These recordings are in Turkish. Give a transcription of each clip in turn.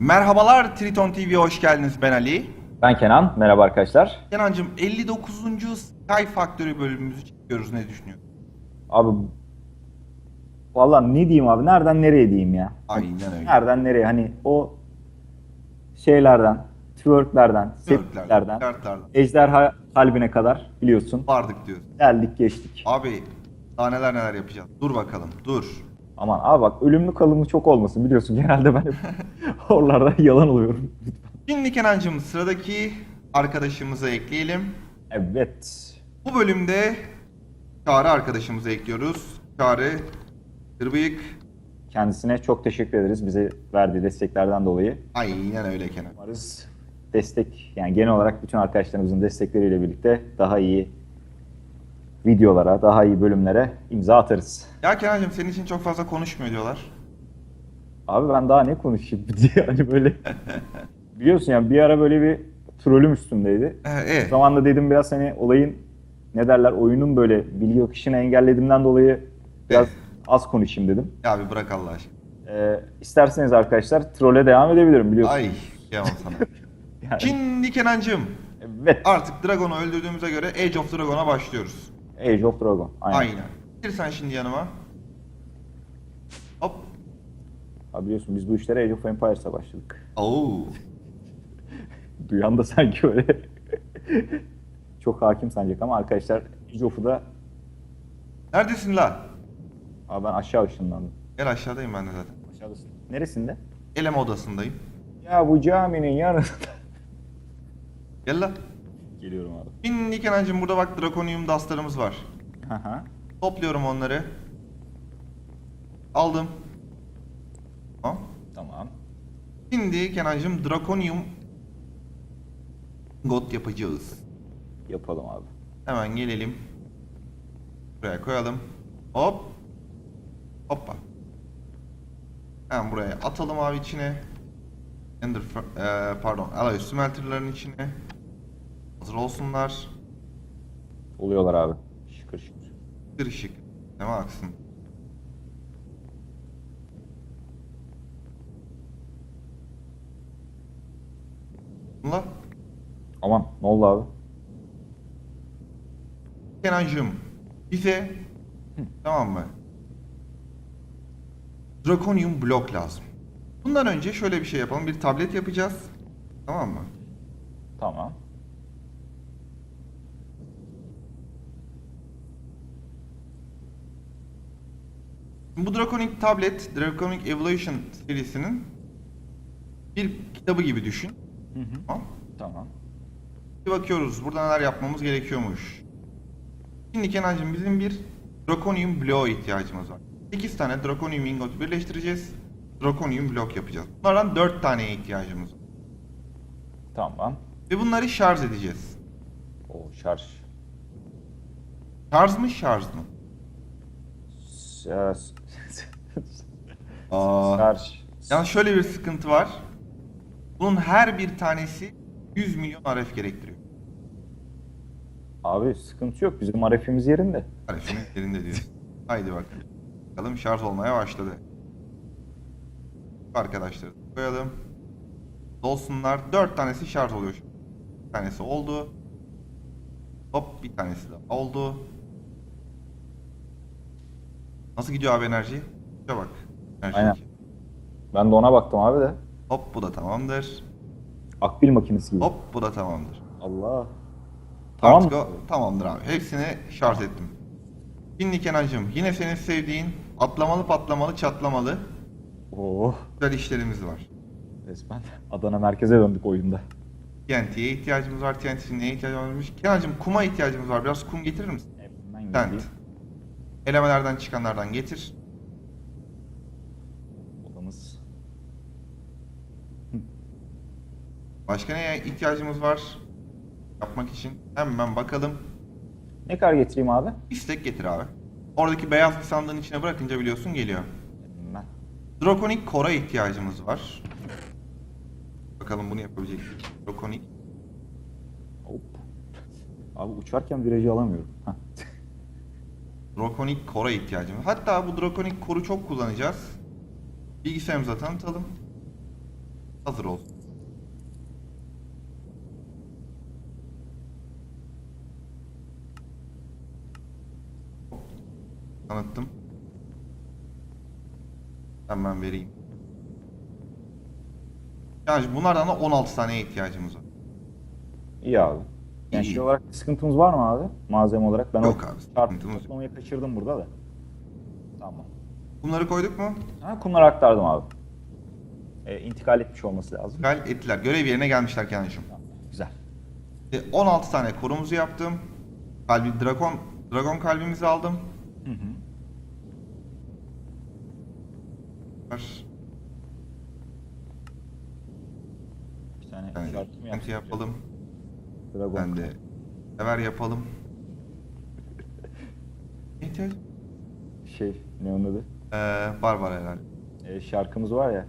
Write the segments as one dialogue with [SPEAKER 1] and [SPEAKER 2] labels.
[SPEAKER 1] Merhabalar Triton TV'ye hoş geldiniz ben Ali.
[SPEAKER 2] Ben Kenan. Merhaba arkadaşlar.
[SPEAKER 1] Kenancığım 59. Sky Factory bölümümüzü çekiyoruz ne düşünüyorsun?
[SPEAKER 2] Abi Vallahi ne diyeyim abi? Nereden nereye diyeyim ya?
[SPEAKER 1] Aynen öyle.
[SPEAKER 2] Nereden nereye? Hani o şeylerden, twerklerden,
[SPEAKER 1] kartlardan
[SPEAKER 2] ejderha kalbine kadar biliyorsun.
[SPEAKER 1] vardık diyoruz.
[SPEAKER 2] Geldik geçtik.
[SPEAKER 1] Abi daha neler neler yapacağız. Dur bakalım dur.
[SPEAKER 2] Aman abi bak ölümlü kalımlı çok olmasın biliyorsun. Genelde ben hep oralarda yalan oluyorum.
[SPEAKER 1] Şimdi Kenancığım sıradaki arkadaşımızı ekleyelim.
[SPEAKER 2] Evet.
[SPEAKER 1] Bu bölümde Çağrı arkadaşımızı ekliyoruz. Çağrı Kırbıyık.
[SPEAKER 2] Kendisine çok teşekkür ederiz bize verdiği desteklerden dolayı.
[SPEAKER 1] Aynen öyle Kenan.
[SPEAKER 2] Umarız destek yani genel olarak bütün arkadaşlarımızın destekleriyle birlikte daha iyi videolara, daha iyi bölümlere imza atarız.
[SPEAKER 1] Ya Kenancığım senin için çok fazla konuşmuyor diyorlar.
[SPEAKER 2] Abi ben daha ne konuşayım diye hani böyle biliyorsun yani bir ara böyle bir trolüm üstümdeydi.
[SPEAKER 1] Ee,
[SPEAKER 2] O
[SPEAKER 1] e,
[SPEAKER 2] zaman da dedim biraz hani olayın ne derler oyunun böyle bilgi akışını engellediğimden dolayı biraz az konuşayım dedim.
[SPEAKER 1] ya bir bırak Allah aşkına.
[SPEAKER 2] Ee, isterseniz arkadaşlar trole devam edebilirim biliyorsun.
[SPEAKER 1] Ay kıyamam sana.
[SPEAKER 2] Yani,
[SPEAKER 1] Şimdi Kenancığım
[SPEAKER 2] evet.
[SPEAKER 1] artık Dragon'u öldürdüğümüze göre Age of Dragon'a başlıyoruz.
[SPEAKER 2] Age of Dragon. Aynen.
[SPEAKER 1] Aynen. Gir sen şimdi yanıma. Hop.
[SPEAKER 2] Abi biliyorsun biz bu işlere Age of Empires'a başladık.
[SPEAKER 1] Oo.
[SPEAKER 2] Duyan da sanki öyle çok hakim sanacak ama arkadaşlar Age of'u da
[SPEAKER 1] Neredesin la?
[SPEAKER 2] abi ben aşağı ışınlandım.
[SPEAKER 1] Gel aşağıdayım ben de zaten.
[SPEAKER 2] Aşağıdasın. Neresinde?
[SPEAKER 1] Eleme odasındayım.
[SPEAKER 2] Ya bu caminin yanında.
[SPEAKER 1] Gel la.
[SPEAKER 2] Geliyorum abi.
[SPEAKER 1] Şimdi Kenancığım burada bak Draconium dustlarımız var.
[SPEAKER 2] Aha.
[SPEAKER 1] Topluyorum onları. Aldım. Tamam.
[SPEAKER 2] Tamam.
[SPEAKER 1] Şimdi Kenancığım Draconium God yapacağız.
[SPEAKER 2] Yapalım abi.
[SPEAKER 1] Hemen gelelim. Buraya koyalım. Hop. Hoppa. Hemen buraya atalım abi içine. Ender, eee, pardon, alloy smelterların içine. Hazır olsunlar.
[SPEAKER 2] Oluyorlar abi. Şıkır şıkır.
[SPEAKER 1] Bir ışık. Ne aksın. Bunlar.
[SPEAKER 2] Aman ne oldu abi?
[SPEAKER 1] Kenancığım bize tamam mı? Draconium blok lazım. Bundan önce şöyle bir şey yapalım. Bir tablet yapacağız. Tamam mı?
[SPEAKER 2] Tamam.
[SPEAKER 1] Bu Draconic tablet, Draconic Evolution serisinin bir kitabı gibi düşün.
[SPEAKER 2] Hı hı.
[SPEAKER 1] Tamam.
[SPEAKER 2] Tamam.
[SPEAKER 1] Bir bakıyoruz burada neler yapmamız gerekiyormuş. Şimdi Kenancığım bizim bir Draconium bloğa ihtiyacımız var. 8 tane Draconium ingot birleştireceğiz. Draconium blok yapacağız. Bunlardan 4 taneye ihtiyacımız var.
[SPEAKER 2] Tamam.
[SPEAKER 1] Ve bunları şarj edeceğiz.
[SPEAKER 2] O şarj.
[SPEAKER 1] Şarj mı şarj mı?
[SPEAKER 2] Şarj.
[SPEAKER 1] Aa. Yani şöyle bir sıkıntı var. Bunun her bir tanesi 100 milyon RF gerektiriyor.
[SPEAKER 2] Abi sıkıntı yok. Bizim arefimiz yerinde.
[SPEAKER 1] RF'in elinde diyor. Haydi bak. Bakalım şarj olmaya başladı. Arkadaşlar koyalım. Dolsunlar. 4 tanesi şarj oluyor. Bir tanesi oldu. Hop bir tanesi de oldu. Nasıl gidiyor abi enerji? Şuna bak. Enerji
[SPEAKER 2] Aynen.
[SPEAKER 1] iki.
[SPEAKER 2] Ben de ona baktım abi de.
[SPEAKER 1] Hop bu da tamamdır.
[SPEAKER 2] Akbil makinesi gibi.
[SPEAKER 1] Hop bu da tamamdır.
[SPEAKER 2] Allah. Tamam
[SPEAKER 1] Artık o tamamdır abi. Hepsini şarj ettim. Şimdi Kenancığım yine senin sevdiğin atlamalı patlamalı çatlamalı
[SPEAKER 2] Oh.
[SPEAKER 1] güzel işlerimiz var.
[SPEAKER 2] Resmen Adana merkeze döndük oyunda.
[SPEAKER 1] TNT'ye ihtiyacımız var. TNT için neye ihtiyacımız varmış? Kenancığım kuma ihtiyacımız var. Biraz kum getirir misin?
[SPEAKER 2] Hemen
[SPEAKER 1] Tent. Elemelerden çıkanlardan getir. Başka neye ihtiyacımız var? Yapmak için. Hemen bakalım.
[SPEAKER 2] Ne kadar getireyim abi?
[SPEAKER 1] İstek getir abi. Oradaki beyaz bir sandığın içine bırakınca biliyorsun geliyor.
[SPEAKER 2] Hemen.
[SPEAKER 1] Draconic Core'a ihtiyacımız var. Bakalım bunu yapabilecek miyiz? Draconic.
[SPEAKER 2] Hop. Abi uçarken virajı alamıyorum. Heh.
[SPEAKER 1] Draconic Core'a ihtiyacımız. Hatta bu Draconic Core'u çok kullanacağız. Bilgisayarımıza tanıtalım. hazır olsun. Tanıttım. Hemen vereyim. Yani bunlardan da 16 taneye ihtiyacımız var.
[SPEAKER 2] İyi abi. Yani
[SPEAKER 1] İyi.
[SPEAKER 2] şey olarak bir sıkıntımız var mı abi? Malzeme olarak. Ben
[SPEAKER 1] Yok abi, sıkıntımız
[SPEAKER 2] toplamayı kaçırdım burada da. Tamam.
[SPEAKER 1] Bunları koyduk mu?
[SPEAKER 2] Ha, kumları aktardım abi. E, intikal etmiş olması lazım.
[SPEAKER 1] Gal ettiler. Görev yerine gelmişler.
[SPEAKER 2] Tamam, Güzel.
[SPEAKER 1] E, 16 tane korumuzu yaptım. Kalbi dragon dragon kalbimizi aldım.
[SPEAKER 2] Hı hı.
[SPEAKER 1] Var.
[SPEAKER 2] Bir tane
[SPEAKER 1] Yani
[SPEAKER 2] şarkı mı yaptık?
[SPEAKER 1] yapalım.
[SPEAKER 2] Dragon.
[SPEAKER 1] Ben de sever yapalım. İhtiyaç?
[SPEAKER 2] Şey ne onun adı?
[SPEAKER 1] Ee, Barbara herhalde.
[SPEAKER 2] E, şarkımız var ya.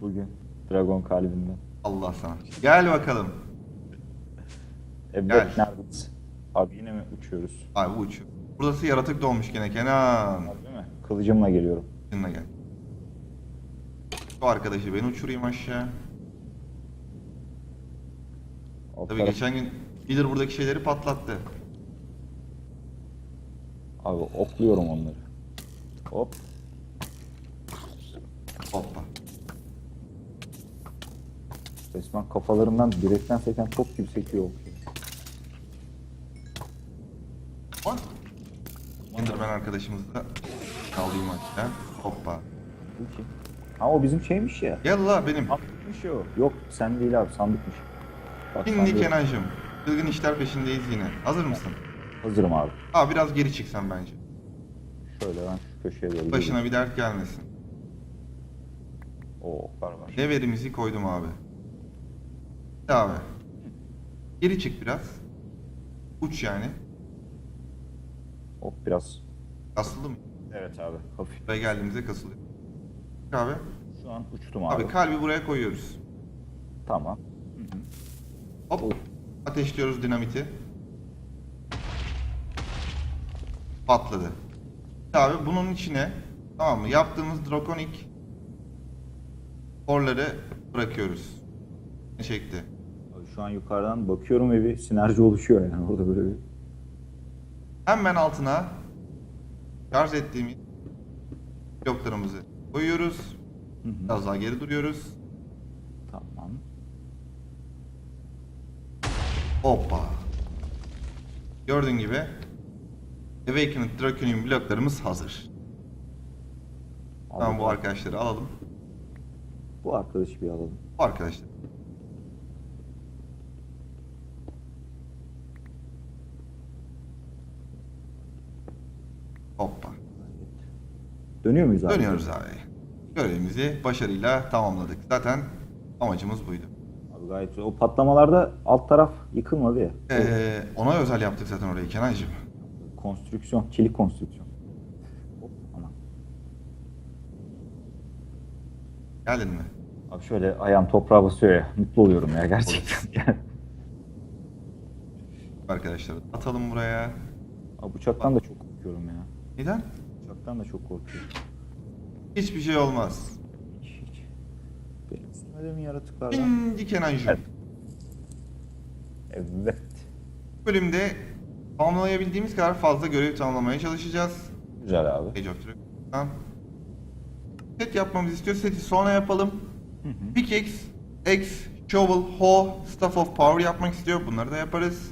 [SPEAKER 2] Bugün. Dragon kalbinden.
[SPEAKER 1] Allah sana. Gel bakalım.
[SPEAKER 2] Evet neredeyiz? Abi yine mi uçuyoruz?
[SPEAKER 1] Ay bu uçuyor. Burası yaratık doğmuş gene Kenan.
[SPEAKER 2] Abi değil mi? Kılıcımla geliyorum.
[SPEAKER 1] Seninle gel. Bu arkadaşı ben uçurayım aşağı.
[SPEAKER 2] Alt
[SPEAKER 1] Tabii
[SPEAKER 2] taraf-
[SPEAKER 1] geçen gün Bilir buradaki şeyleri patlattı.
[SPEAKER 2] Abi okluyorum onları. Hop.
[SPEAKER 1] Hoppa.
[SPEAKER 2] Resmen kafalarından direkten seken top gibi sekiyor okluyor.
[SPEAKER 1] Lan. Enderman arkadaşımızı da alayım aşağı. Hoppa.
[SPEAKER 2] Bu kim? Ha o bizim şeymiş ya.
[SPEAKER 1] Gel la benim.
[SPEAKER 2] Sandıkmış o. Yok sen değil abi sandıkmış. Bak,
[SPEAKER 1] Şimdi
[SPEAKER 2] sandığı-
[SPEAKER 1] Kenancığım. Çılgın işler peşindeyiz yine. Hazır mısın?
[SPEAKER 2] Hazırım abi.
[SPEAKER 1] Abi biraz geri çıksan bence.
[SPEAKER 2] Şöyle ben şu köşeye doğru
[SPEAKER 1] Başına
[SPEAKER 2] geleyim.
[SPEAKER 1] bir dert gelmesin.
[SPEAKER 2] Oo oklar var.
[SPEAKER 1] Ne verimizi koydum abi. Abi. Geri çık biraz. Uç yani.
[SPEAKER 2] Hop biraz.
[SPEAKER 1] Asıldı mı?
[SPEAKER 2] Evet abi. Hafif.
[SPEAKER 1] Buraya geldiğimizde kasılıyor. Abi.
[SPEAKER 2] Şu an uçtum abi.
[SPEAKER 1] Abi kalbi buraya koyuyoruz.
[SPEAKER 2] Tamam. Hı hı.
[SPEAKER 1] Hop.
[SPEAKER 2] Oy.
[SPEAKER 1] Ateşliyoruz dinamiti. Patladı. Abi bunun içine tamam mı? Yaptığımız drakonik orları bırakıyoruz. Ne şekli?
[SPEAKER 2] Abi şu an yukarıdan bakıyorum ve bir sinerji oluşuyor yani orada böyle bir.
[SPEAKER 1] Hemen altına şarj ettiğimiz bloklarımızı koyuyoruz.
[SPEAKER 2] Hı hı.
[SPEAKER 1] Biraz daha geri duruyoruz.
[SPEAKER 2] Tamam.
[SPEAKER 1] Hoppa. Gördüğün gibi Awakened Draconium bloklarımız hazır.
[SPEAKER 2] Abi
[SPEAKER 1] Tamam bu arkadaşları alalım.
[SPEAKER 2] Bu arkadaşı bir alalım.
[SPEAKER 1] Bu arkadaşlar. Hoppa.
[SPEAKER 2] Dönüyor muyuz abi?
[SPEAKER 1] Dönüyoruz abi. Görevimizi başarıyla tamamladık. Zaten amacımız buydu.
[SPEAKER 2] Abi gayet güzel. O patlamalarda alt taraf yıkılmadı ya.
[SPEAKER 1] Ee, ona özel yaptık zaten orayı Kenancığım.
[SPEAKER 2] Konstrüksiyon, çelik konstrüksiyon. Hop, aman.
[SPEAKER 1] Geldin mi?
[SPEAKER 2] Abi şöyle ayağım toprağa basıyor ya. Mutlu oluyorum ya gerçekten.
[SPEAKER 1] Arkadaşlar atalım buraya.
[SPEAKER 2] Abi uçaktan da çok korkuyorum ya.
[SPEAKER 1] Neden?
[SPEAKER 2] Uçaktan da çok korkuyorum.
[SPEAKER 1] Hiçbir şey olmaz.
[SPEAKER 2] Hiç hiç. Benim üstüme de mi yaratıklar var?
[SPEAKER 1] Şimdi Kenancığım.
[SPEAKER 2] Evet. Evet.
[SPEAKER 1] Bu bölümde tamamlayabildiğimiz kadar fazla görev tamamlamaya çalışacağız.
[SPEAKER 2] Güzel abi.
[SPEAKER 1] Age of Dragon'dan. Set yapmamızı istiyor. Seti sonra yapalım.
[SPEAKER 2] Hı hı.
[SPEAKER 1] Pickaxe, Axe, Shovel, Hoe, Staff of Power yapmak istiyor. Bunları da yaparız.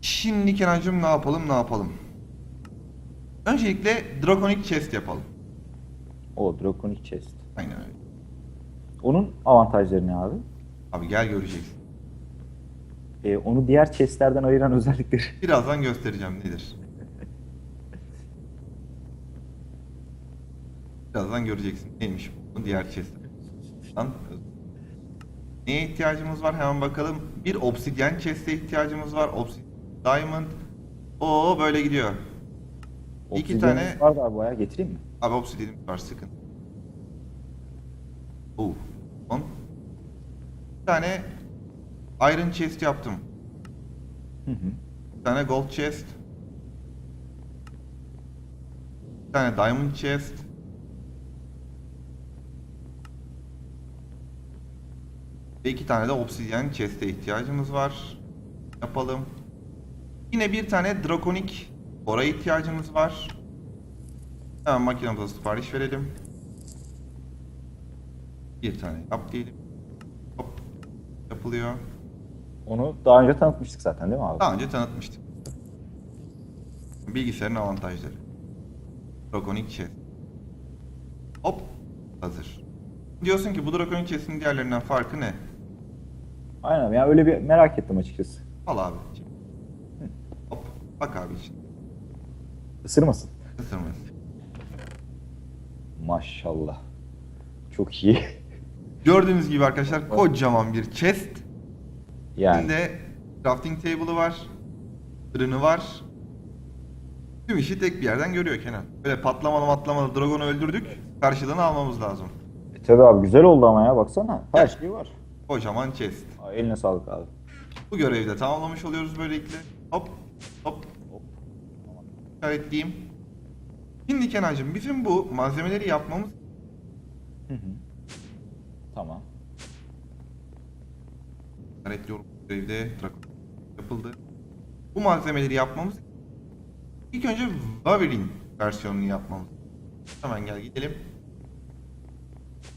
[SPEAKER 1] Şimdi Kenancığım ne yapalım ne yapalım? Öncelikle Draconic Chest yapalım.
[SPEAKER 2] O Draconic Chest.
[SPEAKER 1] Aynen öyle.
[SPEAKER 2] Onun avantajları ne abi?
[SPEAKER 1] Abi gel göreceksin.
[SPEAKER 2] Ee, onu diğer chestlerden ayıran özellikleri.
[SPEAKER 1] Birazdan göstereceğim nedir. Birazdan göreceksin neymiş bu diğer chest. Lan, Neye ihtiyacımız var hemen bakalım. Bir obsidyen chest'e ihtiyacımız var. Obsidian diamond. Oo böyle gidiyor. İki tane-
[SPEAKER 2] var da bayağı getireyim mi?
[SPEAKER 1] Abi obsidian'imiz var sıkıntı. Oo. On. Bir tane iron chest yaptım.
[SPEAKER 2] Hı hı.
[SPEAKER 1] Bir tane gold chest. Bir tane diamond chest. Ve iki tane de obsidian chest'e ihtiyacımız var. Yapalım. Yine bir tane drakonik ora ihtiyacımız var. Hemen makinamıza sipariş verelim. Bir tane yap diyelim. Hop. Yapılıyor.
[SPEAKER 2] Onu daha önce tanıtmıştık zaten değil mi abi?
[SPEAKER 1] Daha önce tanıtmıştık. Bilgisayarın avantajları. Draconik chest. Hop. Hazır. Diyorsun ki bu Draconik chest'in diğerlerinden farkı ne?
[SPEAKER 2] Aynen ya öyle bir merak ettim açıkçası.
[SPEAKER 1] Al abi. Hop. Bak abi için.
[SPEAKER 2] Isırmasın.
[SPEAKER 1] Isırmayız.
[SPEAKER 2] Maşallah. Çok iyi.
[SPEAKER 1] Gördüğünüz gibi arkadaşlar kocaman bir chest.
[SPEAKER 2] yani
[SPEAKER 1] İçinde crafting table'ı var. Fırını var. Tüm işi tek bir yerden görüyor Kenan. Böyle patlamalı matlamalı dragonu öldürdük. Karşılığını almamız lazım.
[SPEAKER 2] E, tabii abi güzel oldu ama ya baksana. Her şey var.
[SPEAKER 1] Kocaman chest.
[SPEAKER 2] Aa, eline sağlık abi.
[SPEAKER 1] Bu görevi de tamamlamış oluyoruz böylelikle. Hop hop
[SPEAKER 2] Hop. Tamam.
[SPEAKER 1] işaretleyeyim. Şimdi Kenancığım bizim bu malzemeleri yapmamız
[SPEAKER 2] Hı hı. Tamam.
[SPEAKER 1] görevde Dragon yapıldı. Bu malzemeleri yapmamız ilk önce Waverin versiyonunu yapmamız. Hemen gel gidelim.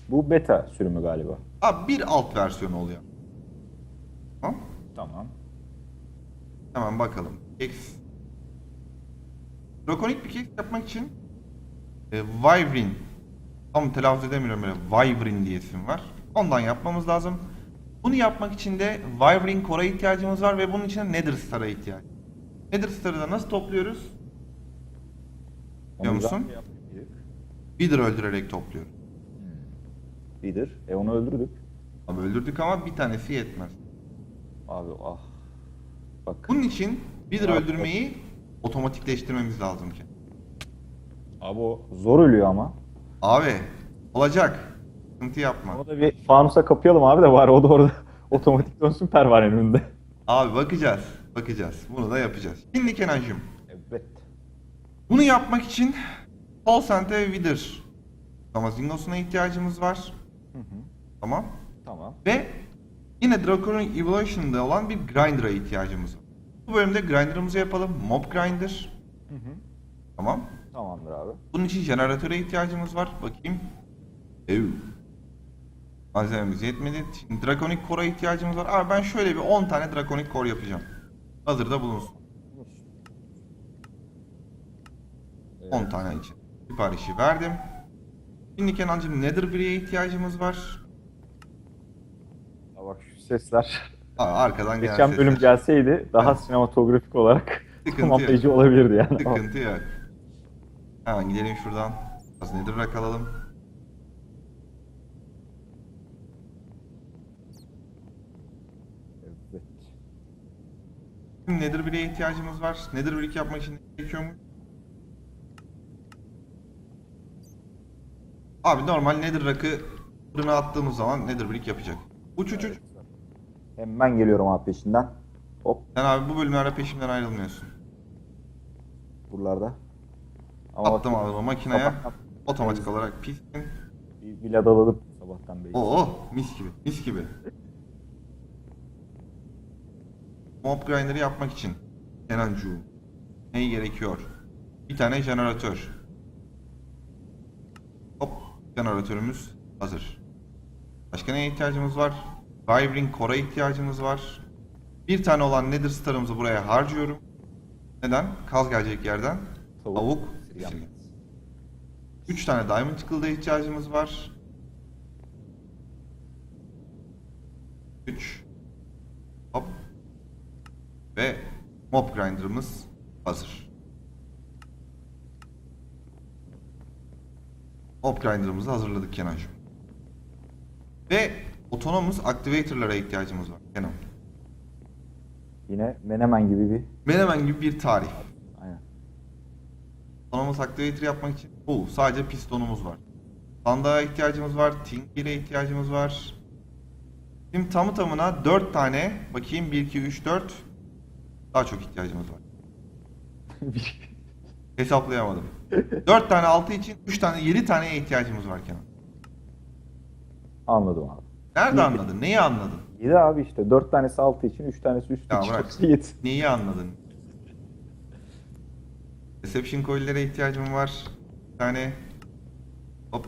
[SPEAKER 2] Bu beta sürümü galiba.
[SPEAKER 1] Abi bir alt versiyonu oluyor. Tamam.
[SPEAKER 2] Tamam.
[SPEAKER 1] Hemen bakalım. X. Drakonik bir kek yapmak için e, Wyvern tam telaffuz edemiyorum böyle Wyvern diye isim var. Ondan yapmamız lazım. Bunu yapmak için de Wyvern Core'a ihtiyacımız var ve bunun için de Nether Star'a ihtiyaç. Nether Star'ı da nasıl topluyoruz? Biliyor musun? Wither öldürerek topluyoruz.
[SPEAKER 2] Bidir. E onu öldürdük.
[SPEAKER 1] Abi öldürdük ama bir tanesi yetmez.
[SPEAKER 2] Abi ah. Bak.
[SPEAKER 1] Bunun için Wither öldürmeyi otomatikleştirmemiz lazım ki.
[SPEAKER 2] Abi o zor ölüyor ama.
[SPEAKER 1] Abi olacak. Sıkıntı yapma.
[SPEAKER 2] Onu da bir fanusa kapayalım abi de bari o da orada otomatik dönsün pervanenin önünde.
[SPEAKER 1] Abi bakacağız. Bakacağız. Bunu da yapacağız. Şimdi Kenancığım.
[SPEAKER 2] Evet.
[SPEAKER 1] Bunu yapmak için Paul Sante ve Wither Amazingos'una ihtiyacımız var.
[SPEAKER 2] Hı hı.
[SPEAKER 1] Tamam.
[SPEAKER 2] Tamam.
[SPEAKER 1] Ve yine Draconic Evolution'da olan bir Grinder'a ihtiyacımız var. Bu bölümde Grinder'ımızı yapalım. Mob Grinder.
[SPEAKER 2] Hı hı.
[SPEAKER 1] Tamam.
[SPEAKER 2] Tamamdır abi.
[SPEAKER 1] Bunun için jeneratöre ihtiyacımız var. Bakayım. Ev. Malzememiz yetmedi. Şimdi Draconic Core'a ihtiyacımız var. Abi ben şöyle bir 10 tane Draconic Core yapacağım. Hazırda bulunsun. 10 tane için. Siparişi verdim. Şimdi Kenancığım Nether Brick'e ihtiyacımız var.
[SPEAKER 2] Ya bak şu sesler.
[SPEAKER 1] Aa, arkadan
[SPEAKER 2] Geçen bölüm
[SPEAKER 1] sesler.
[SPEAKER 2] gelseydi daha
[SPEAKER 1] Evet.
[SPEAKER 2] sinematografik olarak
[SPEAKER 1] Sıkıntı
[SPEAKER 2] tamamlayıcı
[SPEAKER 1] yok.
[SPEAKER 2] olabilirdi yani.
[SPEAKER 1] Sıkıntı yok. Hemen gidelim şuradan. Az Nether'a kalalım.
[SPEAKER 2] Evet.
[SPEAKER 1] Şimdi Nether Brick'e ihtiyacımız var. Nether Brick yapmak için ne gerekiyor mu? Abi normal Nether Rock'ı fırına attığımız zaman Nether Brick yapacak. Uç uç uç.
[SPEAKER 2] Hemen geliyorum abi peşinden. Hop
[SPEAKER 1] Sen abi bu bölümlerde peşimden ayrılmıyorsun.
[SPEAKER 2] buralarda.
[SPEAKER 1] Attım
[SPEAKER 2] bak-
[SPEAKER 1] abi makineye.
[SPEAKER 2] Sabahtan
[SPEAKER 1] Otomatik olarak pistin.
[SPEAKER 2] Bir villa daladım sabahtan beri.
[SPEAKER 1] Oo mis gibi mis gibi. Mob Grinder'ı yapmak için Kenancuğum ne gerekiyor? Bir tane jeneratör. Hop jeneratörümüz hazır. Başka neye ihtiyacımız var? Wyvern Core'a ihtiyacımız var. Bir tane olan Nether Star'ımızı buraya harcıyorum. Neden? Kaz gelecek yerden.
[SPEAKER 2] Tavuk.
[SPEAKER 1] Tavuk.
[SPEAKER 2] Siryan.
[SPEAKER 1] Siryan. 3 tane Diamond Tickle'da ihtiyacımız var. 3 Hop. Ve Mob Grinder'ımız hazır. Mob Grinder'ımızı hazırladık Kenan'cığım. Ve otonomuz Activator'lara ihtiyacımız var Kenan.
[SPEAKER 2] Yine menemen gibi bir.
[SPEAKER 1] Menemen gibi bir tarif.
[SPEAKER 2] Aynen.
[SPEAKER 1] Otonomous Activator yapmak için bu sadece pistonumuz var. Sandığa ihtiyacımız var, Tinker'e ihtiyacımız var. Şimdi tamı tamına 4 tane, bakayım 1, 2, 3, 4 daha çok ihtiyacımız var. Hesaplayamadım. 4 tane 6 için 3 tane 7 taneye ihtiyacımız var Kenan.
[SPEAKER 2] Anladım abi.
[SPEAKER 1] Nerede anladın? Neyi anladın?
[SPEAKER 2] 7 abi işte. 4 tanesi altı için, 3 tanesi üstü
[SPEAKER 1] Ya
[SPEAKER 2] için.
[SPEAKER 1] bırak.
[SPEAKER 2] hepsi yedi.
[SPEAKER 1] Neyi anladın? Reception coil'lere ihtiyacım var. Bir tane. Hop.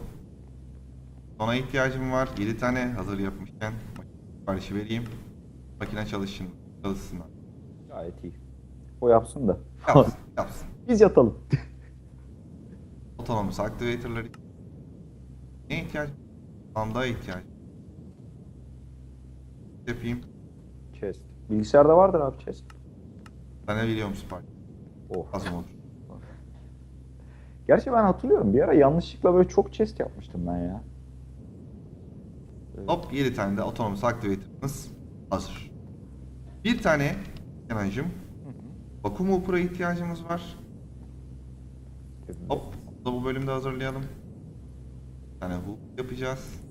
[SPEAKER 1] Sona ihtiyacım var. 7 tane hazır yapmışken. Siparişi vereyim. Makine çalışsın. Çalışsın.
[SPEAKER 2] Gayet iyi. O yapsın da.
[SPEAKER 1] Yapsın. yapsın.
[SPEAKER 2] Biz yatalım.
[SPEAKER 1] Autonomous activator'ları. Ne ihtiyacım? Sandığa ihtiyacım. Yapayım.
[SPEAKER 2] chest. Bilgisayarda vardır abi chest.
[SPEAKER 1] Ben ne biliyorum sipariş.
[SPEAKER 2] Oh.
[SPEAKER 1] Lazım olur.
[SPEAKER 2] Gerçi ben hatırlıyorum. Bir ara yanlışlıkla böyle çok chest yapmıştım ben ya.
[SPEAKER 1] Hop 7 tane de autonomous activator'ımız hazır. Bir tane Kenan'cığım vakum hooper'a ihtiyacımız var. Hop da bu bölümde hazırlayalım. Bir tane hoop yapacağız.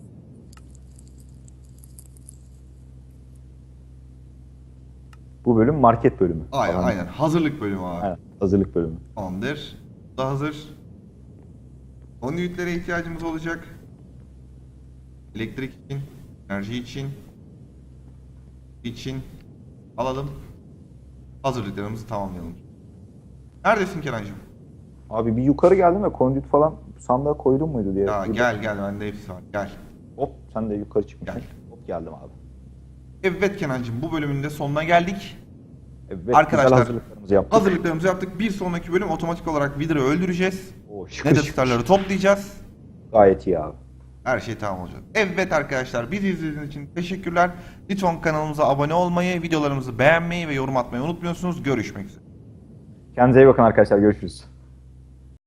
[SPEAKER 2] Bu bölüm market bölümü.
[SPEAKER 1] Aynen
[SPEAKER 2] Falan.
[SPEAKER 1] aynen hazırlık bölümü abi.
[SPEAKER 2] Aynen, Hazırlık bölümü.
[SPEAKER 1] Tamamdır. Bu da hazır. Konduitlere ihtiyacımız olacak. Elektrik için, enerji için, için alalım. Hazırlıklarımızı tamamlayalım. Neredesin Kenancığım?
[SPEAKER 2] Abi bir yukarı geldim ve kondit falan sandığa koydun muydu diye.
[SPEAKER 1] Ya gel gel bende hepsi var. Gel.
[SPEAKER 2] Hop sen de yukarı çıkmışsın.
[SPEAKER 1] Gel.
[SPEAKER 2] Hop geldim abi.
[SPEAKER 1] Evet Kenancığım bu bölümün de sonuna geldik.
[SPEAKER 2] Evet,
[SPEAKER 1] Arkadaşlar,
[SPEAKER 2] hazırlıklarımızı yaptık.
[SPEAKER 1] Hazırlıklarımızı yaptık. Bir sonraki bölüm otomatik olarak Wither'ı öldüreceğiz.
[SPEAKER 2] Oo, şıkır
[SPEAKER 1] Nether
[SPEAKER 2] şıkır.
[SPEAKER 1] starları toplayacağız.
[SPEAKER 2] Gayet iyi abi.
[SPEAKER 1] Her şey tamam olacak. Evet arkadaşlar bizi izlediğiniz için teşekkürler. Lütfen kanalımıza abone olmayı, videolarımızı beğenmeyi ve yorum atmayı unutmuyorsunuz. Görüşmek üzere.
[SPEAKER 2] Kendinize iyi bakın arkadaşlar. Görüşürüz.